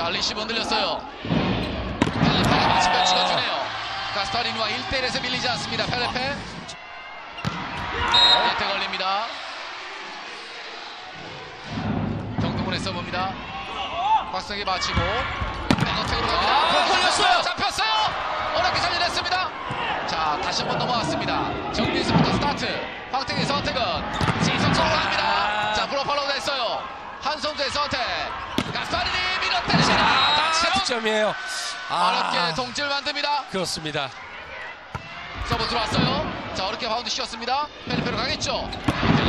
자, 리시브 흔들렸어요. 펠레페가 마침표 찍어주네요. 가스파리니와 1대1에서 밀리지 않습니다. 펠레페. 네, 때 걸립니다. 정동훈의 서브입니다. 박성기 마치고 백어택으로 갑니다. 아, 걸렸어요. 잡혔어요. 어렵게 살려냈습니다. 자, 다시 한번 넘어왔습니다. 정민수부터 스타트. 황택의 선택은 지성적으로 갑니다. 자, 브로팔로우 됐어요. 한 선수의 선택. 가스파리니 득점이에요. 아, 어렵게 동질 만듭니다. 그렇습니다. 서브 들어왔어요. 자, 어렵게 바운드 씌웠습니다. 펠리페로 가겠죠.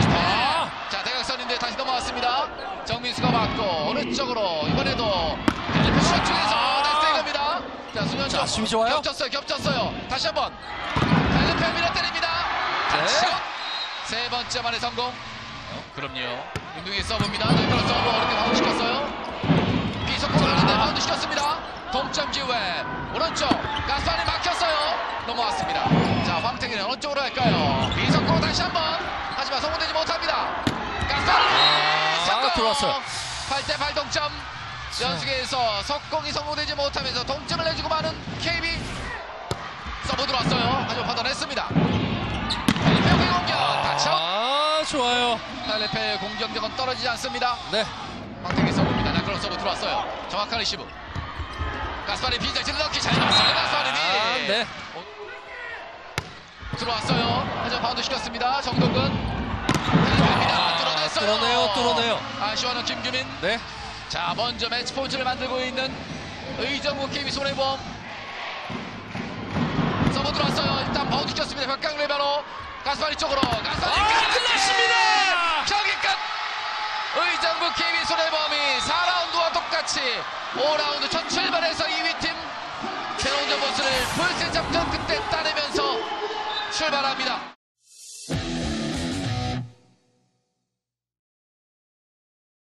아. 자, 대각선인데 다시 넘어왔습니다. 정민수가 맞고 오른쪽으로 이번에도 펠리페 슛 중에서 넥스트 갑니다. 자. 자, 수비 좋아요. 겹쳤어요. 겹쳤어요. 다시 한번. 펠리페 밀어 때립니다. 네. 세 번째 만의 성공. 그럼요. 윤동희 서브입니다. 날카로운 서브 어렵게 바운드 시켰어요. 동점 기회. 오른쪽. 가스판이 막혔어요. 넘어왔습니다. 자, 황태기는 어느 쪽으로 할까요? 비속공 다시 한 번. 하지만 성공되지 못합니다. 가스판이 아, 성공. 들어왔어요. 8대 8 동점. 연승에서 석공이 성공되지 못하면서 동점을 내주고 마는 KB. 서브 들어왔어요. 하지만 받아냈습니다. 펠리페의 공격. 다쳐. 아, 좋아요. 펠리페의 공격력은 떨어지지 않습니다. 네. 황택의 서브입니다. 나클로 서브 들어왔어요. 정확한 리시브. 가스파리 비자 질러넣기 잘 넣었어요. 가스파리니. 아, 네. 들어왔어요. 하지만 바운드 시켰습니다. 정동근. 펠리페입니다. 아, 뚫어냈어요. 뚫어내요, 뚫어내요. 아쉬워하는 김규민. 네. 자, 먼저 매치 포인트를 만들고 있는 의정부 KB 손해보험. 서브 들어왔어요. 일단 바운드 시켰습니다. 벽강 레바로. 가스파리 쪽으로. 가스파리 아! 끝났습니다! 경기 끝! 의정부 KB 4라운드와 똑같이 5라운드 첫 출발해서 2위 팀 새로운 점버스를 풀세 작전 그때 따내면서 출발합니다.